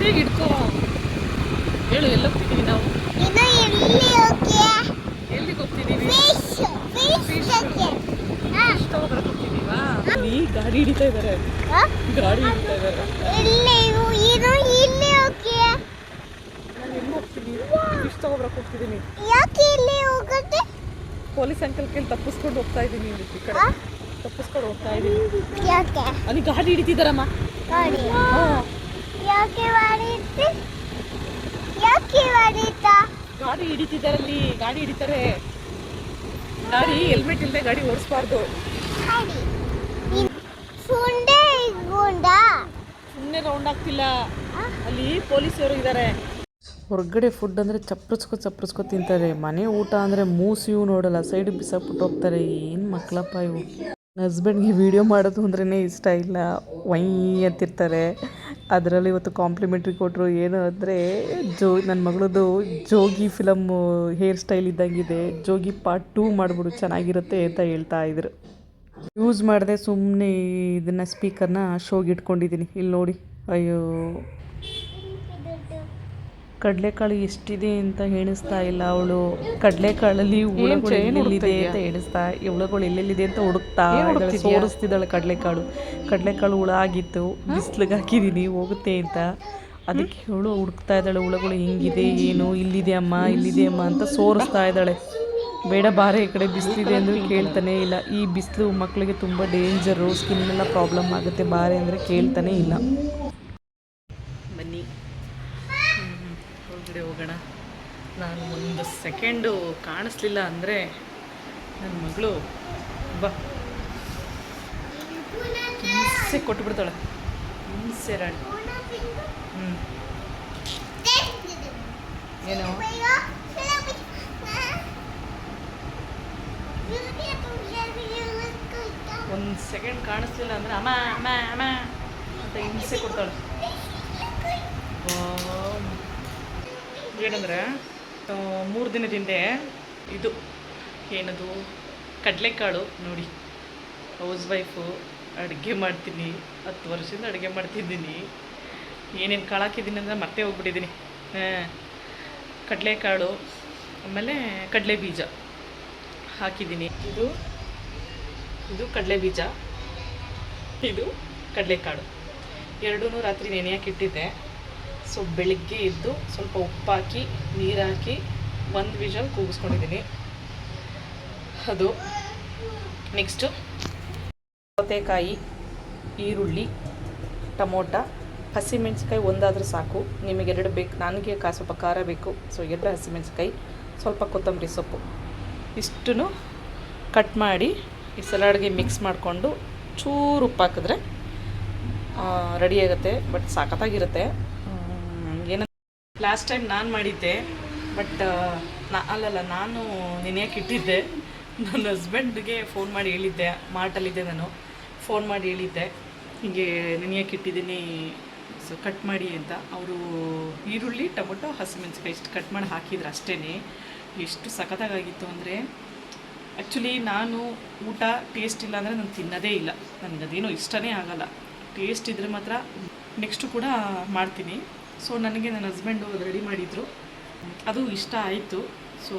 ಸರಿಯಾಗಿ ಹಿಡ್ಕೋ. ಹೇಳು ಎಲ್ಲಿ ಹೋಗ್ತಿದ್ದೀವಿ ನಾವು ಎಲ್ಲಿಗೆ ಹೋಗ್ತಿದ್ದೀವಿ ಗಾಡಿ ಹಿಡಿತಾ ಇದ್ದಾರೆ? ಗಾಡಿ ಹಿಡಿತಾ ಇದ್ದಾರೆ ಇಲ್ಲಿ ಇನ್ನು ಇಲ್ಲಿ ಹೋಗಿ ನಾನು ಎಲ್ಲಿ ಹೋಗ್ತೀನಿ ಇಷ್ಟ ಹೋಗ್ರಕ್ಕೆ ಹೋಗ್ತಿದ್ದೀನಿ ಯಾಕೆ ಇಲ್ಲಿ ಹೋಗುತ್ತೆ? ಪೊಲೀಸ್ ಅಂಕಲ್ ಕೇಳಿ ತಪ್ಪಿಸ್ಕೊಂಡು ಹೋಗ್ತಾ ಇದ್ದೀನಿ ಇಲ್ಲಿ ಈ ಕಡೆ? ತಪ್ಪಿಸ್ಕೊಂಡು ಹೋಗ್ತಾ ಇದ್ದೀನಿ. ಅಲ್ಲಿ ಗಾಡಿ ಹಿಡಿತಿದ್ದಾರಮ್ಮ. ಗಾಡಿ? ಹಾಂ. ಯಾಕೆ ಮಾಡಿತ್ತು ಯಾಕೆ ಮಾಡಿತ್ತ ಗಾಡಿ ಹಿಡಿತಿದ್ದಾರೆ ಅಲ್ಲಿ ಗಾಡಿ ಹಿಡಿತಾರೆ. ಗಾಡಿ ಹೆಲ್ಮೆಟ್ ಇಲ್ಲದೆ ಗಾಡಿ ಓಡಿಸ್ಬಾರ್ದು. ಸುಂಡೆ ಗುಂಡ ಸುಮ್ಮನೆ ರೌಂಡ್ ಆಗ್ತಿಲ್ಲ. ಅಲ್ಲಿ ಪೊಲೀಸರು ಇದ್ದಾರೆ ಹೊರಗಡೆ ಫುಡ್ ಅಂದರೆ ಚಪ್ಪರ್ಸ್ಕೊ ಚಪ್ಪರ್ಸ್ಕೊ ತಿಂತಾರೆ. ಮನೆ ಊಟ ಅಂದರೆ ಮೂಸಿಯೂ ನೋಡಲ್ಲ. ಸೈಡ್ ಬಿಸಾಕ್ಬಿಟ್ಟು ಹೋಗ್ತಾರೆ. ಏನು ಮಕ್ಕಳಪ್ಪ ಇವು? ಹಸ್ಬೆಂಡ್ಗೆ ವೀಡಿಯೋ ಮಾಡೋದು ಅಂದ್ರೇ ಇಷ್ಟ ಇಲ್ಲ. ವೈ ಅಂತಿರ್ತಾರೆ. ಅದರಲ್ಲಿ ಇವತ್ತು ಕಾಂಪ್ಲಿಮೆಂಟ್ರಿ ಕೊಟ್ಟರು ಏನು ಅಂದರೆ, ಜೋ ನನ್ನ ಮಗಳದು ಜೋಗಿ ಫಿಲಮ್ ಹೇರ್ ಸ್ಟೈಲ್ ಇದ್ದಂಗಿದೆ. ಜೋಗಿ ಪಾರ್ಟ್ ಟೂ ಮಾಡಿಬಿಡು, ಚೆನ್ನಾಗಿರುತ್ತೆ ಅಂತ ಹೇಳ್ತಾ ಇದ್ರು. ಯೂಸ್ ಮಾಡದೆ ಸುಮ್ಮನೆ ಇದನ್ನು ಸ್ಪೀಕರ್ನ ಶೋಗೆ ಇಟ್ಕೊಂಡಿದ್ದೀನಿ ಇಲ್ಲಿ ನೋಡಿ. ಅಯ್ಯೋ. ಕಡಲೆಕಾಳು ಎಷ್ಟಿದೆ ಅಂತ ಎಣಿಸ್ತಾ ಇಲ್ಲ ಅವಳು. ಕಡಲೆಕಾಳಲ್ಲಿ ಹುಳುಗಳು ಎಲ್ಲೆಲ್ಲಿದೆ ಅಂತ ಎಣಿಸ್ತಾ ಹುಳುಗಳು ಎಲ್ಲೆಲ್ಲಿದೆ ಅಂತ ಹುಡುಕ್ತಾ ಸೋರಿಸ್ತಿದ್ದಾಳೆ ಕಡಲೆಕಾಳು. ಕಡಲೆಕಾಳು ಹುಳ ಆಗಿತ್ತು. ಬಿಸ್ಲಿಗೆ ಹಾಕಿದ್ದೀನಿ ಹೋಗುತ್ತೆ ಅಂತ. ಅದಕ್ಕೆ ಅವಳು ಹುಡುಕ್ತಾ ಇದ್ದಾಳೆ ಹುಳುಗಳು ಹೆಂಗಿದೆ ಏನು ಇಲ್ಲಿದೆ ಅಮ್ಮ ಇಲ್ಲಿದೆ ಅಮ್ಮ ಅಂತ ಸೋರಿಸ್ತಾ ಇದ್ದಾಳೆ. ಬೇಡ ಬಾರೆ ಈ ಕಡೆ ಬಿಸಿಲಿದೆ ಅಂದ್ರೆ ಕೇಳ್ತಾನೆ ಇಲ್ಲ. ಈ ಬಿಸಿಲು ಮಕ್ಕಳಿಗೆ ತುಂಬ ಡೇಂಜರು ಸ್ಕಿನ್ ಎಲ್ಲ ಪ್ರಾಬ್ಲಮ್ ಆಗುತ್ತೆ ಬಾರೆ ಅಂದರೆ ಕೇಳ್ತಾನೆ ಇಲ್ಲ ಬನ್ನಿ ಹೊರಗಡೆ ಹೋಗೋಣ. ನಾನು ಒಂದು ಸೆಕೆಂಡು ಕಾಣಿಸ್ಲಿಲ್ಲ ಅಂದರೆ ನನ್ನ ಮಗಳು ಬಾ. ಹಿಂಸೆ ಕೊಟ್ಬಿಡ್ತಾಳೆ. ಹಿಂಸೆ ರಾಣಿ. ಹ್ಞೂ ಏನೋ? ಒಂದು ಸೆಕೆಂಡ್ ಕಾಣಿಸ್ಲಿಲ್ಲ ಅಂದರೆ ಅಮ್ಮ ಅಮ್ಮ ಅಮ್ಮ ಅಂತ ಹಿಂಸೆ ಕೊಡ್ತಾಳೆ. ಏನಂದ್ರೆ ಮೂರು ದಿನದ ಹಿಂದೆ ಇದು, ಏನದು, ಕಡಲೆಕಾಳು ನೋಡಿ. ಹೌಸ್ ವೈಫು ಅಡುಗೆ ಮಾಡ್ತೀನಿ, ಹತ್ತು ವರ್ಷದಿಂದ ಅಡುಗೆ ಮಾಡ್ತಿದ್ದೀನಿ. ಏನೇನು ಕಾಳು ಹಾಕಿದ್ದೀನಿ ಅಂದರೆ ಮತ್ತೆ ಹೋಗ್ಬಿಟ್ಟಿದ್ದೀನಿ. ಹಾಂ, ಕಡಲೆಕಾಳು, ಆಮೇಲೆ ಕಡಲೆ ಬೀಜ ಹಾಕಿದ್ದೀನಿ. ಇದು ಇದು ಕಡಲೆ ಬೀಜ, ಇದು ಕಡಲೆಕಾಳು. ಎರಡೂ ರಾತ್ರಿ ನೆನೆಯಕ್ಕೆ ಇಟ್ಟಿದ್ದೆ. ಸೊ ಬೆಳಿಗ್ಗೆ ಎದ್ದು ಸ್ವಲ್ಪ ಉಪ್ಪಾಕಿ, ನೀರಾಕಿ ಒಂದು ವಿಷಲ್ ಕೂಗಿಸ್ಕೊಂಡಿದ್ದೀನಿ. ಅದು ನೆಕ್ಸ್ಟು ಸೌತೆಕಾಯಿ, ಈರುಳ್ಳಿ, ಟಮೋಟ ಹಸಿಮೆಣ್ಸಿಕಾಯಿ ಒಂದಾದರೂ ಸಾಕು. ನಿಮಗೆ ಎರಡು ಬೇಕು, ನನಗೆ ಕಾ ಸ್ವಲ್ಪ ಖಾರ ಬೇಕು. ಸೊ ಎರಡು ಹಸಿಮೆಣ್ಸಿಕಾಯಿ ಸ್ವಲ್ಪ ಕೊತ್ತಂಬರಿ ಸೊಪ್ಪು. ಇಷ್ಟನ್ನು ಕಟ್ ಮಾಡಿ ಈ ಸಲಾಡ್ಗೆ ಮಿಕ್ಸ್ ಮಾಡಿಕೊಂಡು ಚೂರು ಉಪ್ಪು ಹಾಕಿದ್ರೆ ರೆಡಿಯಾಗುತ್ತೆ ಬಟ್ ಸಖತ್ತಾಗಿರುತ್ತೆ ಏನ ಲಾಸ್ಟ್ ಟೈಮ್ ನಾನು ಮಾಡಿದ್ದೆ ಬಟ್ ನಾ, ಅಲ್ಲಲ್ಲ, ನಾನು ನೆನೆಯಕ್ಕೆ ಇಟ್ಟಿದ್ದೆ. ನನ್ನ ಹಸ್ಬೆಂಡ್ಗೆ ಫೋನ್ ಮಾಡಿ ಹೇಳಿದ್ದೆ ಮಾರ್ಟಲ್ಲಿದ್ದೆ ನಾನು. ಫೋನ್ ಮಾಡಿ ಹೇಳಿದ್ದೆ, ಹೀಗೆ ನೆನೆಯಕ್ಕೆ ಇಟ್ಟಿದ್ದೀನಿ ಸೊ ಕಟ್ ಮಾಡಿ ಅಂತ. ಅವರು ಈರುಳ್ಳಿ, ಟೊಮೊಟೊ ಹಸಿಮೆಣಸಿಕಾಯಿ ಇಷ್ಟು ಕಟ್ ಮಾಡಿ ಹಾಕಿದ್ರು ಅಷ್ಟೇ ಎಷ್ಟು ಸಖತ್ತಾಗಿತ್ತು ಅಂದರೆ ಆ್ಯಕ್ಚುಲಿ ನಾನು ಊಟ ಟೇಸ್ಟ್ ಇಲ್ಲ ಅಂದರೆ ನಾನು ತಿನ್ನೋದೇ ಇಲ್ಲ. ನನಗೆ ಅದೇನೋ ಇಷ್ಟನೇ ಆಗಲ್ಲ. ಟೇಸ್ಟ್ ಇದ್ದರೆ ಮಾತ್ರ ನೆಕ್ಸ್ಟು ಕೂಡ ಮಾಡ್ತೀನಿ. ಸೊ ನನಗೆ ನನ್ನ ಹಸ್ಬೆಂಡು ಅದು ರೆಡಿ ಮಾಡಿದರು. ಅದು ಇಷ್ಟ ಆಯಿತು. ಸೊ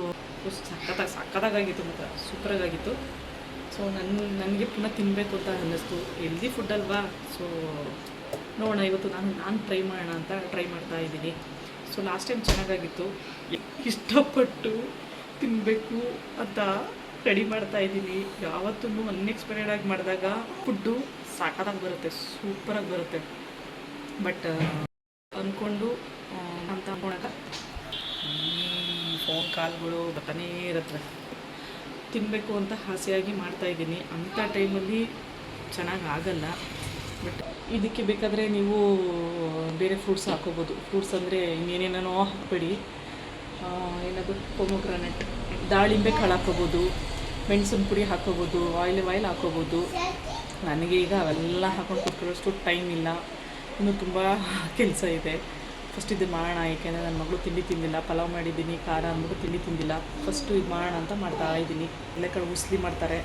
ಸಖತ್ತಾಗಿ ಸಖತ್ತಾಗಿತ್ತು ಮಾತ್ರ ಸೂಪರಾಗಿತ್ತು ಸೊ ನನ್ನ ನನಗೆ ಪುನಃ ತಿನ್ನಬೇಕು ಅಂತ ಅನ್ನಿಸ್ತು. ಹೆಲ್ದಿ ಫುಡ್ ಅಲ್ವಾ? ಸೊ ನೋಡೋಣ, ಇವತ್ತು ನಾನು ನಾನು ಟ್ರೈ ಮಾಡೋಣ ಅಂತ ಟ್ರೈ ಮಾಡ್ತಾ ಇದ್ದೀನಿ. ಸೊ ಲಾಸ್ಟ್ ಟೈಮ್ ಚೆನ್ನಾಗಾಗಿತ್ತು. ಇಷ್ಟಪಟ್ಟು ತಿನ್ನಬೇಕು ಅಂತ ರೆಡಿ ಮಾಡ್ತಾ ಇದ್ದೀನಿ. ಯಾವತ್ತೂ ಅನ್ಎಕ್ಸ್ಪೆಕ್ಟೆಡ್ ಆಗಿ ಮಾಡಿದಾಗ ಫುಡ್ಡು ಸಾಕಾಗಿ ಬರುತ್ತೆ. ಸೂಪರಾಗಿ ಬರುತ್ತೆ. ಬಟ್ ಅಂದ್ಕೊಂಡು ಅಂತ ಅಂದ್ಕೊಳಕ ಫೋನ್ ಕಾಲ್ಗಳು ಬರ್ತಾನೇ ಇರತ್ತೆ. ತಿನ್ನಬೇಕು ಅಂತ ಆಸೆಯಾಗಿ ಮಾಡ್ತಾ ಇದ್ದೀನಿ. ಅಂಥ ಟೈಮಲ್ಲಿ ಚೆನ್ನಾಗಿ ಆಗಲ್ಲ. ಬಟ್ ಇದಕ್ಕೆ ಬೇಕಾದರೆ ನೀವು ಬೇರೆ ಫ್ರೂಟ್ಸ್ ಹಾಕೋಬೋದು. ಫ್ರೂಟ್ಸ್ ಅಂದರೆ ಇನ್ನೇನೇನೋ ಹಾಕಬೇಡಿ. ಏನದು ಪೊಮೊಗ್ರಾನೆಟ್ ದಾಳಿಂಬೆ ಕಾಳು ಹಾಕೋಬೋದು, ಮೆಣಸಿನ ಪುಡಿ ಹಾಕೋಬೋದು ಆಯಿಲ್ ಆಯಿಲ್ ಹಾಕೋಬೋದು. ನನಗೆ ಈಗ ಅವೆಲ್ಲ ಹಾಕೊಂಡು ಕುತ್ಕೊಳ್ಳೋಷ್ಟು ಟೈಮ್ ಇಲ್ಲ. ಇನ್ನೂ ತುಂಬ ಕೆಲಸ ಇದೆ. ಫಸ್ಟ್ ಇದು ಮಾಡೋಣ, ಏಕೆಂದರೆ ನನ್ನ ಮಗಳು ತಿಂಡಿ ತಿಂದಿಲ್ಲ. ಪಲಾವ್ ಮಾಡಿದ್ದೀನಿ, ಖಾರ ಅಂದ್ಬಿಟ್ಟು ತಿಂಡಿ ತಿಂದಿಲ್ಲ. ಫಸ್ಟು ಇದು ಮಾಡೋಣ ಅಂತ ಮಾಡ್ತಾ ಇದ್ದೀನಿ ಕಡಲೆಕಾಳು ಉಸ್ಲಿ ಮಾಡ್ತಾರೆ.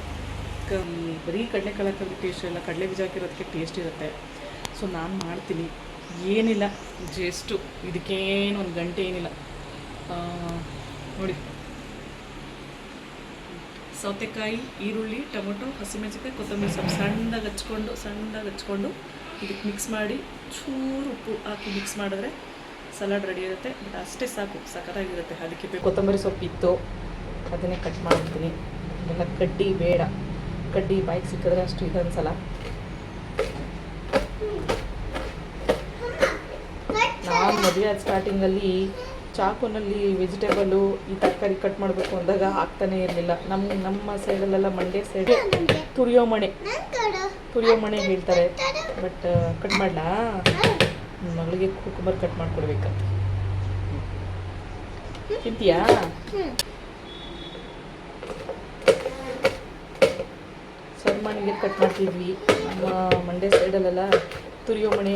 ಕ ಬರೀ ಕಡಲೆಕಾಳು ಹಾಕೋದಕ್ಕೆ ಟೇಸ್ಟ್ ಇಲ್ಲ ಕಡಲೆ ಬೀಜ ಹಾಕಿರೋದಕ್ಕೆ ಟೇಸ್ಟ್ ಇರುತ್ತೆ. ಸೊ ನಾನು ಮಾಡ್ತೀನಿ. ಏನಿಲ್ಲ ಜಸ್ಟು ಇದಕ್ಕೇನು ಒಂದು ಗಂಟೆ ಏನಿಲ್ಲ. ನೋಡಿ. ಸೌತೆಕಾಯಿ, ಈರುಳ್ಳಿ, ಟೊಮೊಟೊ, ಹಸಿಮೆಣಸಿನ್ಕಾಯಿ, ಕೊತ್ತಂಬರಿ ಸೊಪ್ಪು. ಸಣ್ಣದಾಗಿ ಹಚ್ಕೊಂಡು ಸಣ್ಣದಾಗಿ ಹಚ್ಕೊಂಡು ಇದಕ್ಕೆ ಮಿಕ್ಸ್ ಮಾಡಿ ಚೂರು ಉಪ್ಪು ಹಾಕಿ ಮಿಕ್ಸ್ ಮಾಡಿದ್ರೆ ಸಲಾಡ್ ರೆಡಿ ಇರುತ್ತೆ. ಬಟ್ ಅಷ್ಟೇ ಸಾಕು ಸಖತ್ತಾಗಿರುತ್ತೆ ಅದಕ್ಕೆ ಬೇಕು. ಕೊತ್ತಂಬರಿ ಸೊಪ್ಪು ಇತ್ತು. ಅದನ್ನೇ ಕಟ್ ಮಾಡ್ತೀನಿ. ಎಲ್ಲ ಕಡ್ಡಿ ಬೇಡ. ಕಡ್ಡಿ ಬಾಯಿಗೆ ಸಿಕ್ಕಿದ್ರೆ ಅಷ್ಟು ಇದು ಅನ್ಸಲ್ಲ ನಾನು ಮದುವೆ ಆದ ಸ್ಟಾರ್ಟಿಂಗಲ್ಲಿ ಚಾಕುನಲ್ಲಿ ವೆಜಿಟೇಬಲ್ಲು ಈ ತರಕಾರಿ ಕಟ್ ಮಾಡಬೇಕು ಅಂದಾಗ ಆಗ್ತಾನೆ ಇರಲಿಲ್ಲ. ನಮ್ಮ ನಮ್ಮ ಸೈಡಲ್ಲೆಲ್ಲ ಮಂಡ್ಯ ಸೈಡ್ ತುರಿಯೋ ಮಣೆ. ತುರಿಯೋ ಮಣೆ ಹೇಳ್ತಾರೆ ಬಟ್ ಕಟ್ ಮಾಡಲಾ? ನಿಮ್ಮ ಮಗಳಿಗೆ ಕುಕುಂಬರ್ ಕಟ್ ಮಾಡಿಕೊಡ್ಬೇಕಂತ ತಿಂತೀಯಾ? ಸರ್ಮಾನಿಗೆ ಕಟ್ ಮಾಡ್ತಿದ್ವಿ. ನಮ್ಮ ಮಂಡ್ಯ ಸೈಡಲ್ಲೆಲ್ಲ ತುರಿಯೋ ಮಣೆ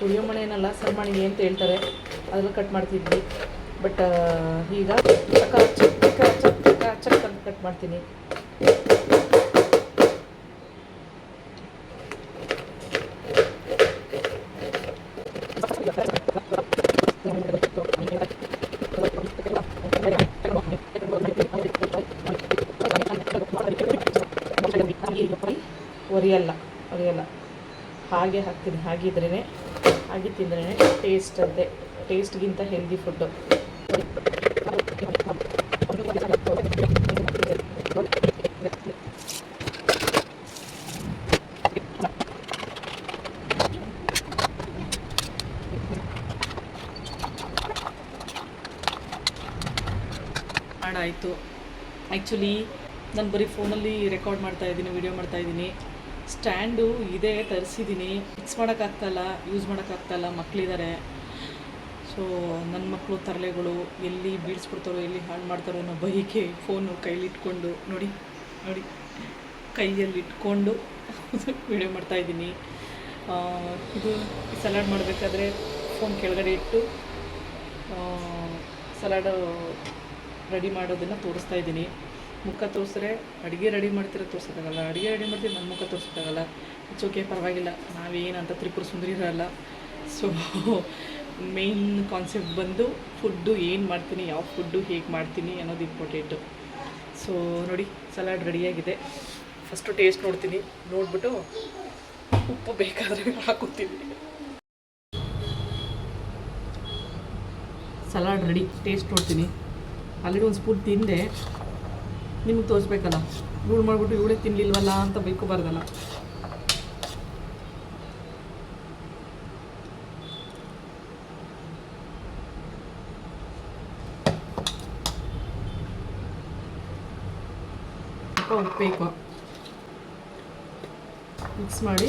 ತುರಿಯೋ ಮಣೆನಲ್ಲ ಸರ್ಮಾನಿಗೆ ಅಂತ ಹೇಳ್ತಾರೆ. ಅದ್ರಲ್ಲಿ ಕಟ್ ಮಾಡ್ತಿದ್ವಿ. ಬಟ್ ಈಗ ಚಕ ಚಕ್ ಚಕ್ಕ ಚಕ್ ಕಟ್ ಮಾಡ್ತೀನಿ. ಒರಿಯಲ್ಲ ಒರಿಯಲ್ಲ. ಹಾಗೆ ಹಾಕ್ತೀನಿ ಹಾಗಿದ್ರೇ ಹಾಗೆ ತಿಂದ್ರೇ ಟೇಸ್ಟ್ ಅಂತೆ ಟೇಸ್ಟ್ಗಿಂತ ಹೆಲ್ದಿ ಫುಡ್ಡು ಆಯಿತು. ಆ್ಯಕ್ಚುಲಿ ನಾನು ಬರೀ ಫೋನಲ್ಲಿ ರೆಕಾರ್ಡ್ ಮಾಡ್ತಾ ಇದ್ದೀನಿ ವಿಡಿಯೋ ಮಾಡ್ತಾ ಸ್ಟ್ಯಾಂಡು ಇದೆ ತರಿಸಿದ್ದೀನಿ ಫಿಕ್ಸ್ ಮಾಡೋಕ್ಕಾಗ್ತಾಯಿಲ್ಲ ಯೂಸ್ ಮಾಡೋಕ್ಕಾಗ್ತಾಯಿಲ್ಲ ಮಕ್ಕಳಿದ್ದಾರೆ ಸೊ ನನ್ನ ಮಕ್ಕಳು ತರಲೆಗಳು ಎಲ್ಲಿ ಬೀಳ್ಸ್ಬಿಡ್ತಾರೋ ಎಲ್ಲಿ ಹಾಳು ಮಾಡ್ತಾರೋ ಅನ್ನೋ ಬೈಕೆ ಫೋನು ಕೈಲಿಟ್ಕೊಂಡು ನೋಡಿ ನೋಡಿ ಕೈಯಲ್ಲಿ ಇಟ್ಕೊಂಡು ವೀಡಿಯೋ ಮಾಡ್ತಾ ಇದ್ದೀನಿ. ಆ, ಇದು ಸಲಾಡ್ ಮಾಡಬೇಕಾದ್ರೆ ಫೋನ್ ಕೆಳಗಡೆ ಇಟ್ಟು ಸಲಾಡು ರೆಡಿ ಮಾಡೋದನ್ನು ತೋರಿಸ್ತಾ ಇದ್ದೀನಿ. ಮುಖ ತೋರಿಸಿದ್ರೆ ಅಡುಗೆ ರೆಡಿ ಮಾಡ್ತಿರೋ ತೋರ್ಸೋಕ್ಕಾಗಲ್ಲ, ಅಡುಗೆ ರೆಡಿ ಮಾಡ್ತೀರಿ ನನ್ನ ಮುಖ ತೋರಿಸೋಕ್ಕಾಗಲ್ಲ. ಇಟ್ಸ್ ಓಕೆ ಪರವಾಗಿಲ್ಲ. ನಾವೇನಂತ ತ್ರಿಪುರ ಸುಂದರಿ ಸುಂದರಿರಲ್ಲ ಸೊ ಮೇಯ್ನ್ ಕಾನ್ಸೆಪ್ಟ್ ಬಂದು ಫುಡ್ಡು ಏನು ಮಾಡ್ತೀನಿ, ಯಾವ ಫುಡ್ಡು ಹೇಗೆ ಮಾಡ್ತೀನಿ ಅನ್ನೋದು ಇಂಪಾರ್ಟೆಂಟು ಸೊ ನೋಡಿ ಸಲಾಡ್ ರೆಡಿಯಾಗಿದೆ ಫಸ್ಟು ಟೇಸ್ಟ್ ನೋಡ್ತೀನಿ. ನೋಡ್ಬಿಟ್ಟು ಉಪ್ಪು ಬೇಕಾದರೆ ಹಾಕೋತೀನಿ ಸಲಾಡ್ ರೆಡಿ ಟೇಸ್ಟ್ ನೋಡ್ತೀನಿ. ಆಲ್ರೆಡಿ ಒಂದು ಸ್ಪೂನ್ ತಿಂದೆ. ನಿಮ್ಗೆ ತೋರಿಸ್ಬೇಕಲ್ಲ? ರೂಲ್ ಮಾಡಿಬಿಟ್ಟು ಇವಳೇ ತಿನ್ನಲಿಲ್ವಲ್ಲ ಅಂತ ಬೈಕೋಬಾರ್ದಲ್ಲ ಬರೋದಲ್ಲ. ಉಪ್ಪು ಮಿಕ್ಸ್ ಮಾಡಿ.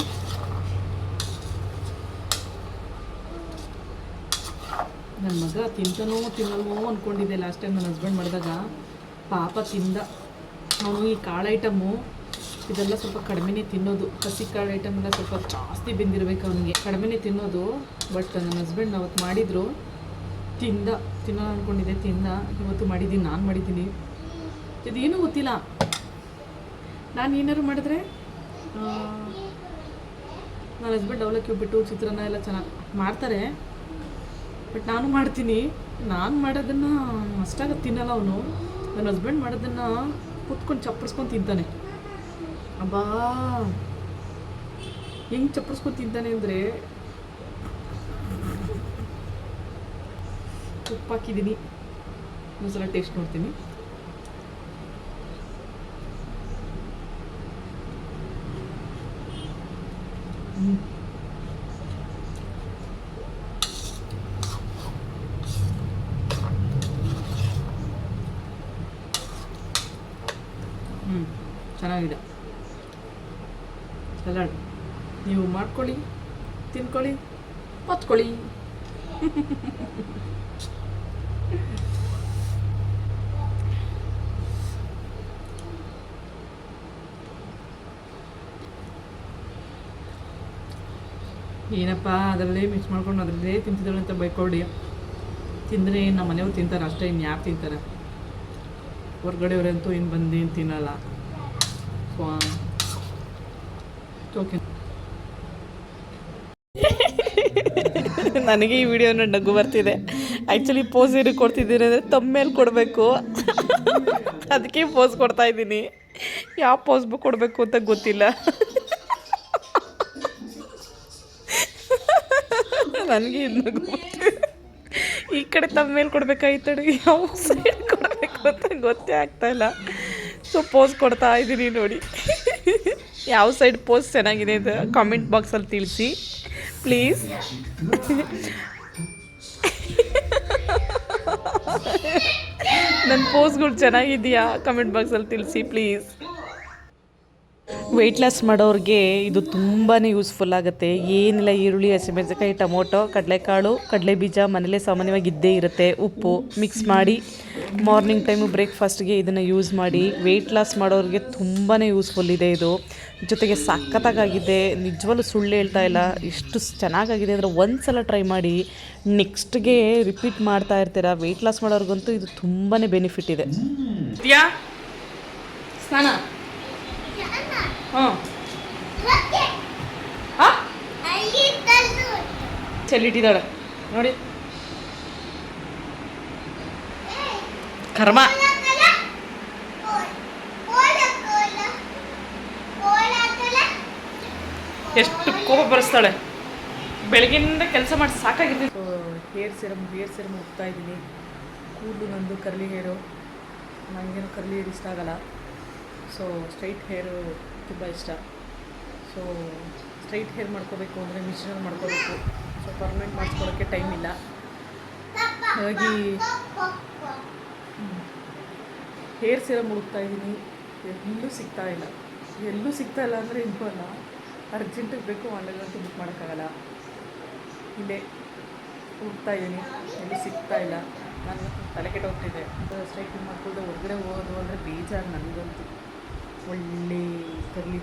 ನನ್ನ ಮಗ ತಿಂತನೋ, ತಿನ್ನಲ್ವೋ ಅಂದ್ಕೊಂಡಿದ್ದೆ ಲಾಸ್ಟ್ ಟೈಮ್ ನನ್ನ ಹಸ್ಬೆಂಡ್ ಮಾಡಿದಾಗ ಪಾಪ ತಿಂದ. ಅವನು ಈ ಕಾಳು ಐಟಮು, ಇದೆಲ್ಲ ಸ್ವಲ್ಪ ಕಡಿಮೆನೇ ತಿನ್ನೋದು. ಹಸಿ ಕಾಳು ಐಟಮ್ ಎಲ್ಲ ಸ್ವಲ್ಪ ಜಾಸ್ತಿ ಬೆಂದಿರ್ಬೇಕು ಅವನಿಗೆ. ಕಡಿಮೆನೇ ತಿನ್ನೋದು, ಬಟ್ ನನ್ನ ಹಸ್ಬೆಂಡ್ ಅವತ್ತು ಮಾಡಿದರು. ತಿಂದ, ತಿನ್ನೋ ಅಂದ್ಕೊಂಡಿದ್ದೆ ತಿಂದ. ಇವತ್ತು ಮಾಡಿದ್ದೀನಿ, ನಾನು ಮಾಡಿದ್ದೀನಿ. ಇದೇನೂ ಗೊತ್ತಿಲ್ಲ. ನಾನು ಏನಾದ್ರು ಮಾಡಿದ್ರೆ ನನ್ನ ಹಸ್ಬೆಂಡ್ ಅವಲಕ್ಕಿ ಬಿಟ್ಟು ಚಿತ್ರಾನ್ನ ಎಲ್ಲ ಚೆನ್ನಾಗಿ ಮಾಡ್ತಾರೆ. ಬಟ್ ನಾನು ಮಾಡ್ತೀನಿ. ನಾನು ಮಾಡೋದನ್ನು ಅಷ್ಟಾಗ ತಿನ್ನಲ್ಲ ಅವನು. ನನ್ನ ಹಸ್ಬೆಂಡ್ ಮಾಡೋದನ್ನು ಕುತ್ಕೊಂಡು ಚಪ್ಪರಿಸ್ಕೊಂಡು ತಿಂತಾನೆ ಅಬ್ಬಾ! ಹೆಂಗೆ ಚಪ್ಪರಿಸ್ಕೊಂಡು ತಿಂತಾನೆ ಅಂದರೆ? ಉಪ್ಪಾಕಿದ್ದೀನಿ ಒಂದ್ಸಲ ಟೇಸ್ಟ್ ನೋಡ್ತೀನಿ ಹ್ಮ್. ಹ್ಞೂ ಚೆನ್ನಾಗಿದೆ. ಸಲಾಡ್ ನೀವು ಮಾಡ್ಕೊಳ್ಳಿ ತಿನ್ಕೊಳ್ಳಿ ಹೊತ್ಕೊಳ್ಳಿ. ಏನಪ್ಪ ಅದರಲ್ಲೇ ಮಿಕ್ಸ್ ಮಾಡ್ಕೊಂಡು ಅದರಲ್ಲೇ ತಿಂತಿದ್ದಾಳೆ ಅಂತ ಬೈಕೊಡಿ ತಿಂದರೆ ನಮ್ಮ ಮನೆಯವ್ರು ತಿಂತಾರೆ ಅಷ್ಟೇ ಇನ್ನು ಯಾರು ತಿಂತಾರೆ? ಹೊರ್ಗಡೆಯವರಂತೂ ಇನ್ನು ಬಂದೇನು ತಿನ್ನಲ್ಲ. ನನಗೆ ಈ ವಿಡಿಯೋನ ನಗು ಬರ್ತಿದೆ. ಆ್ಯಕ್ಚುಲಿ ಪೋಸ್ ಏನು ಕೊಡ್ತಿದ್ದೀನಿ ಅಂದರೆ ತಮ್ಮ ಮೇಲೆ ಕೊಡಬೇಕು. ಅದಕ್ಕೆ ಪೋಸ್ ಕೊಡ್ತಾ ಇದ್ದೀನಿ. ಯಾವ ಪೋಸ್ ಬುಕ್ ಕೊಡಬೇಕು ಅಂತ ಗೊತ್ತಿಲ್ಲ. ನನಗೆ ಇದು. ಈ ಕಡೆ ತಮ್ಮ ಮೇಲೆ ಯಾವ ಸೈಡ್ ಕೊಡಬೇಕು ಅಂತ ಗೊತ್ತೇ ಆಗ್ತಾಯಿಲ್ಲ ಸೊ ಪೋಸ್ ಕೊಡ್ತಾ ಇದ್ದೀನಿ ನೋಡಿ. ಯಾವ ಸೈಡ್ ಪೋಸ್ ಚೆನ್ನಾಗಿದೆ ಅಂತ ಕಾಮೆಂಟ್ ಬಾಕ್ಸಲ್ಲಿ ತಿಳಿಸಿ. ಪ್ಲೀಸ್ ನನ್ನ ಪೋಸ್ಗಳು ಚೆನ್ನಾಗಿದೆಯಾ? ಕಮೆಂಟ್ ಬಾಕ್ಸಲ್ಲಿ ತಿಳಿಸಿ ಪ್ಲೀಸ್ ವೆಯ್ಟ್ ಲಾಸ್ ಮಾಡೋರಿಗೆ ಇದು ತುಂಬಾ ಯೂಸ್ಫುಲ್ ಆಗುತ್ತೆ. ಏನಿಲ್ಲ ಈರುಳ್ಳಿ ಹಸಿಮೆಣಸಿನಕಾಯಿ ಟೊಮೊಟೊ ಕಡಲೆಕಾಳು ಕಡಲೆ ಬೀಜ ಮನೇಲೇ ಸಾಮಾನ್ಯವಾಗಿ ಇದ್ದೇ ಇರುತ್ತೆ. ಉಪ್ಪು ಮಿಕ್ಸ್ ಮಾಡಿ ಮಾರ್ನಿಂಗ್ ಟೈಮು ಬ್ರೇಕ್ಫಾಸ್ಟ್ಗೆ ಇದನ್ನು ಯೂಸ್ ಮಾಡಿ ವೆಯ್ಟ್ ಲಾಸ್ ಮಾಡೋರಿಗೆ ತುಂಬಾ ಯೂಸ್ಫುಲ್ ಇದೆ ಇದು. ಜೊತೆಗೆ ಸಖತ್ತಾಗಿದೆ ನಿಜವಲ್ಲೂ ಸುಳ್ಳು ಹೇಳ್ತಾ ಇಲ್ಲ. ಎಷ್ಟು ಚೆನ್ನಾಗಾಗಿದೆ ಅಂದರೆ ಒಂದು ಸಲ ಟ್ರೈ ಮಾಡಿ ನೆಕ್ಸ್ಟ್ಗೆ ರಿಪೀಟ್ ಮಾಡ್ತಾ ಇರ್ತೀರಾ? ವೆಯ್ಟ್ ಲಾಸ್ ಮಾಡೋರಿಗಂತೂ ಇದು ತುಂಬಾ ಬೆನಿಫಿಟ್ ಇದೆ. ಸ್ನಾನ. ಚೆಲ್ಲಿಟ್ಟಿದ್ದಾಳೆ. ನೋಡಿ. ಕರ್ಮ. ಎಷ್ಟು ಕೋಪ ಬರೆಸ್ತಾಳೆ. ಬೆಳಗಿನಿಂದ ಕೆಲಸ ಮಾಡಿ ಸಾಕಾಗಿದೆ. ಹೇರ್ ಸಿರಮ್ ಹೇರ್ ಸಿರಮ್ ಹೋಗ್ತಾ ಇದ್ದೀನಿ. ಕೂದಲು ನಂದು ಕರ್ಲಿ ಹೇರು. ನನಗೇನು ಕರ್ಲಿ ಹೇರ್ ಇಷ್ಟ ಆಗಲ್ಲ. ಸೊ ಸ್ಟ್ರೈಟ್ ಹೇರು ತುಂಬ ಇಷ್ಟ. ಸೊ ಸ್ಟ್ರೈಟ್ ಹೇರ್ ಮಾಡ್ಕೋಬೇಕು ಅಂದರೆ ಮಿಷಿನಲ್ಲಿ ಮಾಡ್ಕೋಬೇಕು. ಸೊ ಪರ್ಮನೆಂಟ್ ಮಾಡಿಸ್ಕೊಳ್ಳೋಕ್ಕೆ ಟೈಮ್ ಇಲ್ಲ. ಹಾಗಾಗಿ ಹೇರ್ ಸಿರಮ್ ಹುಡುಕ್ತಾ ಇದ್ದೀನಿ. ಎಲ್ಲೂ ಸಿಗ್ತಾ ಇಲ್ಲ. ಎಲ್ಲೂ ಸಿಗ್ತಾ ಇಲ್ಲ ಅಂದರೆ ಅಲ್ಲ. ಅರ್ಜೆಂಟಿಗೆ ಬೇಕು ಆನ್ಲೈನಂತೂ ಬುಕ್ ಮಾಡೋಕ್ಕಾಗಲ್ಲ. ಇಲ್ಲೇ ಹುಡ್ತಾ ಇದ್ದೀನಿ. ಎಲ್ಲೂ ಸಿಗ್ತಾ ಇಲ್ಲ. ನಾನು ತಲೆ ಕೆಟ್ಟೋಗ್ತಿದೆ ಸ್ಟ್ರೈಟಿಂಗ್ ಮಾಡ್ಕೊಂಡು ಹೊರಗಡೆ ಹೋಗೋದು ಅಂದರೆ ಬೇಜಾರು ನನಗಂತೂ. ಒಳ್ಳೆ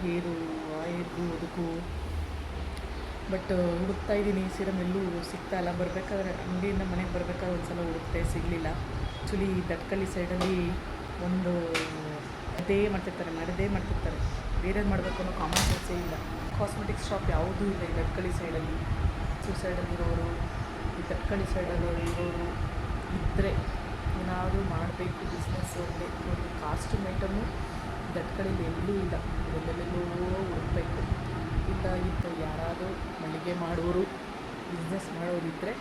ಹೇರು ಆಯರ್ಗು ಅದಕ್ಕೂ ಬಟ್ ಹುಡುಕ್ತಾ ಇದ್ದೀನಿ ಸೀರಮ್ ಎಲ್ಲೂ ಸಿಗ್ತಾ ಇಲ್ಲ. ಬರಬೇಕಾದ್ರೆ ಅಂಗಡಿಯಿಂದ ಮನೆಗೆ ಬರಬೇಕಾದ್ರೆ ಒಂದು ಸಲ ಹುಡುಕ್ತೆ ಸಿಗಲಿಲ್ಲ ಆ್ಯಕ್ಚುಲಿ ದಟ್ಕಳ್ಳಿ ಸೈಡಲ್ಲಿ ಒಂದು ಅದೇ ಮಾಡ್ತಿರ್ತಾರೆ ಮಾಡದೇ ಮಾಡ್ತಿರ್ತಾರೆ. ಬೇರೆದು ಮಾಡಬೇಕು ಅನ್ನೋ ಕಾಮನ್ ಸೆನ್ಸೇ ಇಲ್ಲ. ಕಾಸ್ಮೆಟಿಕ್ಸ್ ಶಾಪ್ ಯಾವುದೂ ಇಲ್ಲ ಈ ದಟ್ಕಳ್ಳಿ ಸೈಡಲ್ಲಿ ಸೈಡಲ್ಲಿರೋರು ಈ ದಟ್ಕಳ್ಳಿ ಸೈಡಲ್ಲಿ ಇರೋರು ಇದ್ದರೆ ಏನಾದರೂ ಮಾಡಬೇಕು ಬಿಸ್ನೆಸ್ ಒಂದು ಕಾಸ್ಟ್ಯೂಮ್ ದಟ್ಕಳಿಲಿ ಎಲ್ಲೂ ಇಲ್ಲ. ಎಲ್ಲೆಲ್ಲೆಲ್ಲೋ ಹುಡುಕ್ಬೇಕು ಇಲ್ಲ ಇತ್ತು ಯಾರಾದರೂ ಮಳಿಗೆ ಮಾಡೋರು ಬಿಸ್ನೆಸ್ ಮಾಡೋರು ಇದ್ದರೆ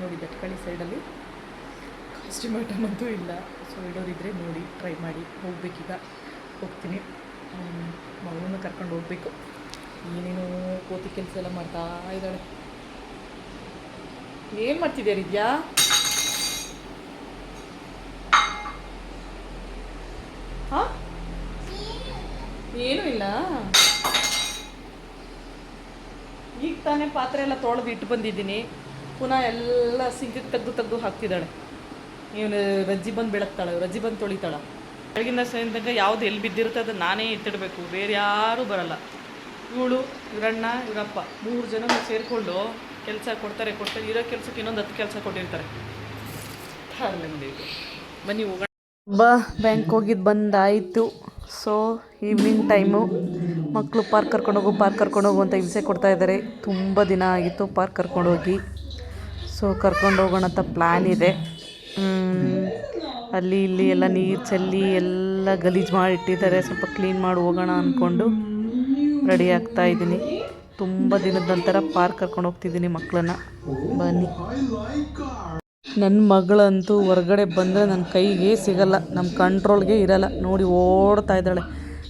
ನೋಡಿ ದಟ್ಕಳಿ ಸೈಡಲ್ಲಿ ಕಾಸ್ಟ್ಯೂಮ್ ಅಂತೂ ಇಲ್ಲ. ಸೊ ಇಡೋರಿದ್ದರೆ ನೋಡಿ ಟ್ರೈ ಮಾಡಿ, ಹೋಗ್ಬೇಕೀಗ. ಹೋಗ್ತೀನಿ. ಮಗಳನ್ನು ಕರ್ಕೊಂಡು ಹೋಗ್ಬೇಕು. ಏನೇನೋ ಕೋತಿ ಕೆಲಸ ಎಲ್ಲ ಮಾಡ್ತಾ ಇದ್ದಾಳೆ. ಏನು ಮಾಡ್ತಿದ್ಯಾ ರೀದ್ಯಾ ಹಾಂ ಏನೂ ಇಲ್ಲ. ಈಗ ತಾನೇ ಪಾತ್ರೆ ಎಲ್ಲ ತೊಳೆದು ಇಟ್ಟು ಬಂದಿದ್ದೀನಿ. ಪುನಃ ಎಲ್ಲ ಸಿಂಕಿಗೆ ತೆಗೆದು ತೆಗೆದು ಹಾಕ್ತಿದ್ದಾಳೆ. ಇವನು ರಜ್ಜಿ ಬಂದು ಬೆಳಗ್ತಾಳೆ ರಜ್ಜಿ ಬಂದು ತೊಳಿತಾಳೆ. ಬೆಳಗಿನ ತನಕ ಯಾವ್ದು ಎಲ್ಲಿ ಬಿದ್ದಿರುತ್ತೆ ಅದು ನಾನೇ ಎತ್ತಿಡಬೇಕು ಬೇರೆ ಯಾರೂ ಬರಲ್ಲ. ಇವಳು ಇವರಣ್ಣ ಇವರಪ್ಪ ಮೂರು ಜನ ಸೇರಿಕೊಂಡು ಕೆಲಸ ಕೊಡ್ತಾರೆ ಕೊಡ್ತಾರೆ. ಇರೋ ಕೆಲಸಕ್ಕೆ ಇನ್ನೊಂದು ಹತ್ತು ಕೆಲಸ ಕೊಟ್ಟಿರ್ತಾರೆ. ಬನ್ನಿ ಹೋಗ ಬಾ ಬ್ಯಾಂಕ್ ಹೋಗಿದ್ದು ಬಂದಾಯಿತು ಸೊ ಈವ್ನಿಂಗ್ ಟೈಮು ಮಕ್ಕಳು ಪಾರ್ಕ್ ಕರ್ಕೊಂಡೋಗು ಪಾರ್ಕ್ ಕರ್ಕೊಂಡೋಗು ಅಂತ ಹಿಂಸೆ ಕೊಡ್ತಾಯಿದ್ದಾರೆ ತುಂಬ ದಿನ ಆಗಿತ್ತು ಪಾರ್ಕ್ ಕರ್ಕೊಂಡೋಗಿ ಸೊ ಕರ್ಕೊಂಡೋಗೋಣ ಅಂತ ಪ್ಲ್ಯಾನ್ ಇದೆ. ಅಲ್ಲಿ ಇಲ್ಲಿ ಎಲ್ಲ ನೀರು ಚೆಲ್ಲಿ ಎಲ್ಲ ಗಲೀಜು ಮಾಡಿಟ್ಟಿದ್ದಾರೆ ಸ್ವಲ್ಪ ಕ್ಲೀನ್ ಮಾಡಿ ಹೋಗೋಣ ಅಂದ್ಕೊಂಡು ರೆಡಿ ಆಗ್ತಾ ಇದ್ದೀನಿ. ತುಂಬ ದಿನದ ನಂತರ ಪಾರ್ಕ್ ಕರ್ಕೊಂಡು ಹೋಗ್ತಿದ್ದೀನಿ ಮಕ್ಕಳನ್ನ ಬನ್ನಿ. ನನ್ನ ಮಗಳಂತೂ ಹೊರಗಡೆ ಬಂದರೆ ನನ್ನ ಕೈಗೆ ಸಿಗಲ್ಲ ನಮ್ಮ ಕಂಟ್ರೋಲ್ಗೆ ಇರಲ್ಲ. ನೋಡಿ ಓಡ್ತಾ ಇದ್ದಾಳೆ.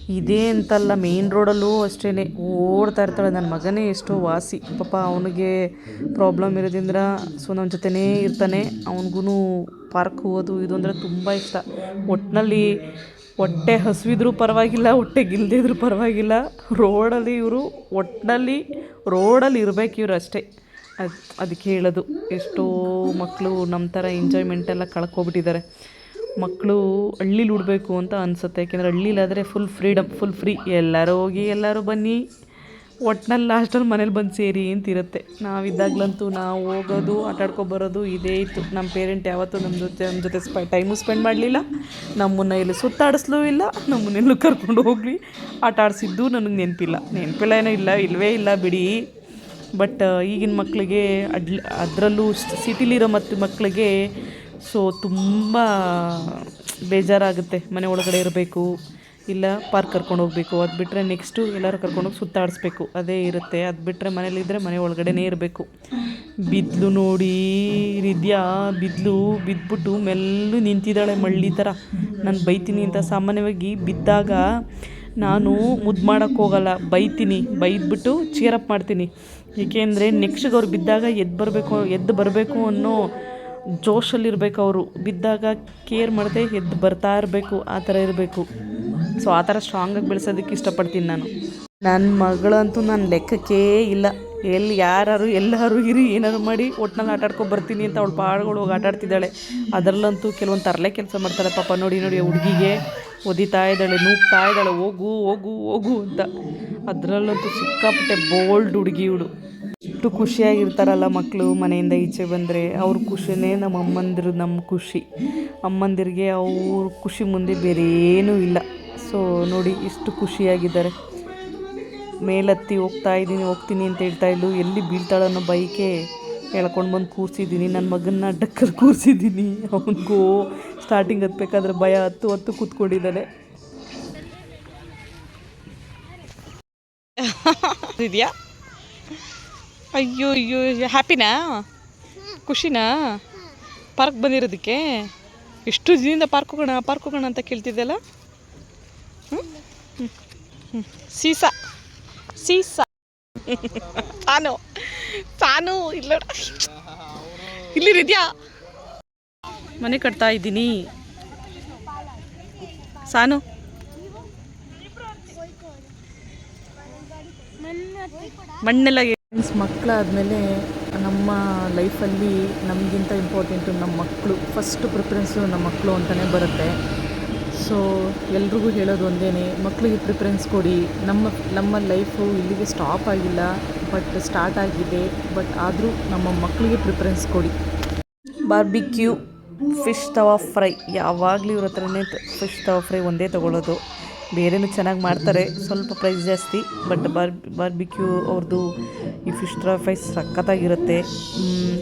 ಇದೇ ಅಂತಲ್ಲ ಮೇನ್ ರೋಡಲ್ಲೂ ಅಷ್ಟೇ ಓಡ್ತಾ ಇರ್ತಾಳೆ. ನನ್ನ ಮಗನೇ ಎಷ್ಟೋ ವಾಸಿ. ಪಾಪ ಅವನಿಗೆ ಪ್ರಾಬ್ಲಮ್ ಇರೋದ್ರಿಂದ ಸೊ ನನ್ನ ಜೊತೆನೇ ಇರ್ತಾನೆ. ಅವನಿಗೂ ಪಾರ್ಕ್ ಹೋಗೋದು ಇದು ಅಂದರೆ ತುಂಬ ಇಷ್ಟ. ಒಟ್ಟಿನಲ್ಲಿ ಹೊಟ್ಟೆ ಹಸಿವಿದ್ರೂ ಪರವಾಗಿಲ್ಲ, ಹೊಟ್ಟೆ ಗಿಲ್ದಿದ್ರೂ ಪರವಾಗಿಲ್ಲ. ರೋಡಲ್ಲಿ ಇವರು ಒಟ್ಟಿನಲ್ಲಿ ರೋಡಲ್ಲಿ ಇರಬೇಕು ಇವರು ಅಷ್ಟೇ. ಅದು ಅದಕ್ಕೆ ಹೇಳೋದು, ಎಷ್ಟೋ ಮಕ್ಕಳು ನಮ್ಮ ಥರ ಎಂಜಾಯ್ಮೆಂಟೆಲ್ಲ ಕಳ್ಕೊಬಿಟ್ಟಿದ್ದಾರೆ ಮಕ್ಕಳು ಹಳ್ಳಿಲಿ ಉಡಬೇಕು ಅಂತ ಅನಿಸುತ್ತೆ, ಯಾಕೆಂದರೆ ಹಳ್ಳಿಲಾದರೆ ಫುಲ್ ಫ್ರೀಡಮ್ ಫುಲ್ ಫ್ರೀ ಎಲ್ಲರೂ ಹೋಗಿ, ಎಲ್ಲರೂ ಬನ್ನಿ, ಒಟ್ನಲ್ಲಿ ಲಾಸ್ಟಲ್ಲಿ ಮನೇಲಿ ಬಂದು ಸೇರಿ ಅಂತಿರುತ್ತೆ ನಾವಿದ್ದಾಗಲಂತೂ ನಾವು ಹೋಗೋದು ಆಟಾಡ್ಕೊ ಬರೋದು ಇದೇ ಇತ್ತು. ನಮ್ಮ ಪೇರೆಂಟ್ ಯಾವತ್ತೂ ನಮ್ಮ ಜೊತೆ ನಮ್ಮ ಜೊತೆ ಸ್ಪೆ ಟೈಮು ಸ್ಪೆಂಡ್ ಮಾಡಲಿಲ್ಲ. ನಮ್ಮನ್ನ ಇಲ್ಲಿ ಸುತ್ತಾಡಿಸ್ಲೂ ಇಲ್ಲ ನಮ್ಮನ್ನೆಲ್ಲೂ ಕರ್ಕೊಂಡು ಹೋಗ್ಲಿ. ಆಟ ಆಡಿಸಿದ್ದು ನನಗೆ ನೆನಪಿಲ್ಲ. ನೆನಪಿಲ್ಲ ಏನೋ ಇಲ್ಲ ಇಲ್ಲವೇ ಇಲ್ಲ ಬಿಡಿ. ಬಟ್ ಈಗಿನ ಮಕ್ಕಳಿಗೆ ಅಡ್ಲ ಅದರಲ್ಲೂ ಸಿಟಿಲಿರೋ ಮತ್ತು ಮಕ್ಕಳಿಗೆ ಸೊ ತುಂಬ ಬೇಜಾರಾಗುತ್ತೆ. ಮನೆ ಒಳಗಡೆ ಇರಬೇಕು, ಇಲ್ಲ ಪಾರ್ಕ್ ಕರ್ಕೊಂಡು ಹೋಗಬೇಕು. ಅದು ಬಿಟ್ಟರೆ ನೆಕ್ಸ್ಟು ಎಲ್ಲರೂ ಕರ್ಕೊಂಡೋಗಿ ಸುತ್ತಾಡಿಸ್ಬೇಕು. ಅದೇ ಇರುತ್ತೆ. ಅದು ಬಿಟ್ಟರೆ ಮನೇಲಿದ್ದರೆ ಮನೆ ಒಳಗಡೆನೇ ಇರಬೇಕು. ಬಿದ್ಲು ನೋಡಿ ರಿದ್ಯಾ ಬಿದ್ಲು ಬಿದ್ದುಬಿಟ್ಟು ಮೆಲ್ಲು ನಿಂತಿದ್ದಾಳೆ ಮಳ್ಳಿ ಥರ ನಾನು ಬೈತೀನಿ ಅಂತ ಸಾಮಾನ್ಯವಾಗಿ ಬಿದ್ದಾಗ ನಾನು ಮುದ್ದು ಮಾಡೋಕ್ಕೋಗಲ್ಲ ಬೈತೀನಿ. ಬೈದ್ಬಿಟ್ಟು ಚೇರಪ್ ಮಾಡ್ತೀನಿ. ಏಕೆಂದರೆ ನೆಕ್ಸ್ಟ್ಗೆ ಅವ್ರು ಬಿದ್ದಾಗ ಎದ್ದು ಬರಬೇಕು ಎದ್ದು ಬರಬೇಕು ಅನ್ನೋ ಜೋಶಲ್ಲಿರಬೇಕು ಅವರು. ಬಿದ್ದಾಗ ಕೇರ್ ಮಾಡದೆ ಎದ್ದು ಬರ್ತಾ ಇರಬೇಕು, ಆ ಥರ ಇರಬೇಕು. ಸೊ ಆ ಥರ ಸ್ಟ್ರಾಂಗಾಗಿ ಬೆಳೆಸೋದಕ್ಕೆ ಇಷ್ಟಪಡ್ತೀನಿ ನಾನು. ನನ್ನ ಮಗಳಂತೂ ನನ್ನ ಲೆಕ್ಕಕ್ಕೇ ಇಲ್ಲ. ಎಲ್ಲಿ ಯಾರು ಎಲ್ಲರೂ ಇರಿ ಏನಾದ್ರು ಮಾಡಿ ಒಟ್ನಲ್ಲಿ ಆಟ ಆಡ್ಕೊಂಡು ಬರ್ತೀನಿ ಅಂತ ಅವಳು ಪಾಡುಗಳು ಹೋಗಿ ಆಟ ಆಡ್ತಿದ್ದಾಳೆ. ಅದರಲ್ಲಂತೂ ಕೆಲವೊಂದು ತರಲೆ ಕೆಲಸ ಮಾಡ್ತಾಳೆ ಪಾಪ. ನೋಡಿ ನೋಡಿ ಹುಡುಗಿಗೆ ಒದಿತಾ ಇದ್ದಾಳೆ ನೂಗ್ತಾ ಇದ್ದಾಳೆ ಹೋಗು ಹೋಗು ಹೋಗು ಅಂತ. ಅದರಲ್ಲಂತೂ ಸಿಕ್ಕಾಪಟ್ಟೆ ಬೋಲ್ಡ್ ಹುಡುಗಿ ಇವಳು. ಎಷ್ಟು ಖುಷಿಯಾಗಿರ್ತಾರಲ್ಲ ಮಕ್ಕಳು ಮನೆಯಿಂದ ಈಚೆ ಬಂದರೆ. ಅವ್ರ ಖುಷಿನೇ ನಮ್ಮ ಅಮ್ಮಂದಿರು, ನಮ್ಮ ಖುಷಿ. ಅಮ್ಮಂದಿರಿಗೆ ಅವ್ರ ಖುಷಿ ಮುಂದೆ ಬೇರೆ ಏನೂ ಇಲ್ಲ. ಸೊ ನೋಡಿ ಇಷ್ಟು ಖುಷಿಯಾಗಿದ್ದಾರೆ. ಮೇಲತ್ತಿ ಹೋಗ್ತಾ ಇದ್ದೀನಿ, ಹೋಗ್ತೀನಿ ಅಂತ ಹೇಳ್ತಾ ಇದ್ಲು. ಎಲ್ಲಿ ಬೀಳ್ತಾಳೆ ಅನ್ನೋ ಬೈಕೆ ಎಳ್ಕೊಂಡು ಬಂದು ಕೂರಿಸಿದ್ದೀನಿ. ನನ್ನ ಮಗನ್ನ ಡಕ್ಕರ್ ಕೂರಿಸಿದ್ದೀನಿ. ಅವನಿಗೂ ಸ್ಟಾರ್ಟಿಂಗ್ ಹತ್ಬೇಕಾದ್ರೆ ಭಯ ಹತ್ತು ಹತ್ತು ಕೂತ್ಕೊಂಡಿದ್ದಾನೆ. ಇದೆಯಾ? ಅಯ್ಯೋ ಅಯ್ಯೋ ಹ್ಯಾಪಿನಾ ಖುಷಿನಾ? ಪಾರ್ಕ್ ಬಂದಿರೋದಕ್ಕೆ? ಎಷ್ಟು ದಿನದಿಂದ ಪಾರ್ಕ್ ಹೋಗೋಣ ಪಾರ್ಕ್ ಹೋಗೋಣ ಅಂತ ಕೇಳ್ತಿದ್ದೆಲ್ಲ ಹ್ಞೂ ಹ್ಞೂ ಸೀಸಾ. ಸೀಸಾ. ಸಾನು ಸಾನು ಇಲ್ಲ ಇಲ್ಲಿರಿದ್ಯಾ ಮನೆ ಕಟ್ತಾ ಇದ್ದೀನಿ. ಸಾನು. ಮಣ್ಣೆಲ್ಲ ಫ್ರೆಂಡ್ಸ್ ಮಕ್ಕಳಾದಮೇಲೆ ನಮ್ಮ ಲೈಫಲ್ಲಿ ನಮಗಿಂತ ಇಂಪಾರ್ಟೆಂಟು ನಮ್ಮ ಮಕ್ಕಳು. ಫಸ್ಟ್ ಪ್ರಿಫರೆನ್ಸು ನಮ್ಮ ಮಕ್ಕಳು ಅಂತಲೇ ಬರುತ್ತೆ. ಸೊ ಎಲ್ರಿಗೂ ಹೇಳೋದು ಒಂದೇ ಮಕ್ಕಳಿಗೆ ಪ್ರಿಫರೆನ್ಸ್ ಕೊಡಿ. ನಮ್ಮ ನಮ್ಮ ಲೈಫು ಇಲ್ಲಿಗೆ ಸ್ಟಾಪ್ ಆಗಿಲ್ಲ. ಬಟ್ ಸ್ಟಾರ್ಟ್ ಆಗಿದೆ, ಬಟ್ ಆದರೂ ನಮ್ಮ ಮಕ್ಕಳಿಗೆ ಪ್ರಿಫರೆನ್ಸ್ ಕೊಡಿ. ಬಾರ್ಬಿಕ್ಯೂ ಫಿಶ್ ತವಾ ಫ್ರೈ ಯಾವಾಗಲೂ ಇವ್ರ ಹತ್ರನೇ ಫಿಶ್ ತವಾ ಫ್ರೈ ಒಂದೇ ತೊಗೊಳ್ಳೋದು. ಬೇರೆನೂ ಚೆನ್ನಾಗಿ ಮಾಡ್ತಾರೆ, ಸ್ವಲ್ಪ ಪ್ರೈಸ್ ಜಾಸ್ತಿ ಬಟ್ ಬಾರ್ ಬಾರ್ಬಿಕ್ಯೂ ಅವ್ರದ್ದು ಈ ಫಿಶ್ ತವಾ ಫ್ರೈ ಸಖತ್ತಾಗಿರುತ್ತೆ.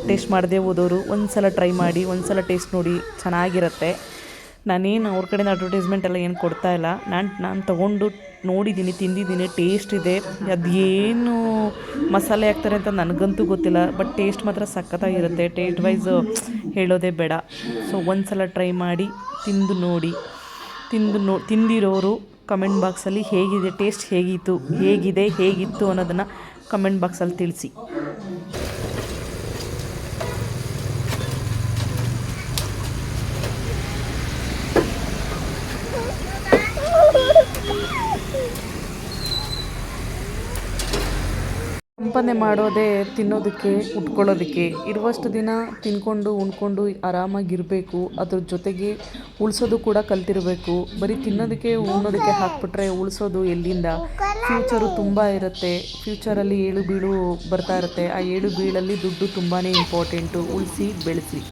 ಟೇಸ್ಟ್ ಮಾಡದೆ ಹೋದವರು ಒಂದು ಸಲ ಟ್ರೈ ಮಾಡಿ ಒಂದು ಸಲ ಟೇಸ್ಟ್ ನೋಡಿ ಚೆನ್ನಾಗಿರುತ್ತೆ. ನಾನೇನು ಅವ್ರ ಕಡೆಯಿಂದ ಅಡ್ವರ್ಟೈಸ್ಮೆಂಟ್ ಎಲ್ಲ ಏನು ಕೊಡ್ತಾ ಇಲ್ಲ. ನಾನು ನಾನು ತೊಗೊಂಡು ನೋಡಿದ್ದೀನಿ ತಿಂದಿದ್ದೀನಿ ಟೇಸ್ಟ್ ಇದೆ. ಅದೇನು ಮಸಾಲೆ ಹಾಕ್ತಾರೆ ಅಂತ ನನಗಂತೂ ಗೊತ್ತಿಲ್ಲ. ಬಟ್ ಟೇಸ್ಟ್ ಮಾತ್ರ ಸಖತ್ತಾಗಿರುತ್ತೆ. ಟೇಸ್ಟ್ ವೈಸ್ ಹೇಳೋದೇ ಬೇಡ. ಸೊ ಒಂದು ಸಲ ಟ್ರೈ ಮಾಡಿ, ತಿಂದು ನೋಡಿ. ತಿಂದು ನೋ, ತಿಂದಿರೋರು ಕಮೆಂಟ್ ಬಾಕ್ಸಲ್ಲಿ ಹೇಗಿದೆ ಟೇಸ್ಟ್ ಹೇಗಿತ್ತು ಹೇಗಿದೆ, ಹೇಗಿತ್ತು ಅನ್ನೋದನ್ನು ಕಮೆಂಟ್ ಬಾಕ್ಸಲ್ಲಿ ತಿಳಿಸಿ. ಸಂಪಾದನೆ ಮಾಡೋದೇ ತಿನ್ನೋದಕ್ಕೆ, ಉಟ್ಕೊಳ್ಳೋದಕ್ಕೆ. ಇರುವಷ್ಟು ದಿನ ತಿನ್ಕೊಂಡು, ಉಣ್ಕೊಂಡು ಆರಾಮಾಗಿರಬೇಕು. ಅದ್ರ ಜೊತೆಗೆ ಉಳಿಸೋದು ಕೂಡ ಕಲ್ತಿರಬೇಕು. ಬರೀ ತಿನ್ನೋದಕ್ಕೆ, ಉಣ್ಣೋದಕ್ಕೆ ಹಾಕ್ಬಿಟ್ರೆ ಉಳಿಸೋದು ಎಲ್ಲಿಂದ? ಫ್ಯೂಚರು ತುಂಬ ಇರುತ್ತೆ. ಫ್ಯೂಚರಲ್ಲಿ ಏಳು ಬೀಳು ಬರ್ತಾ ಇರುತ್ತೆ. ಆ ಏಳು ಬೀಳಲ್ಲಿ ದುಡ್ಡು ತುಂಬಾ ಇಂಪಾರ್ಟೆಂಟು. ಉಳಿಸಿ, ಬೆಳೆಸಿ.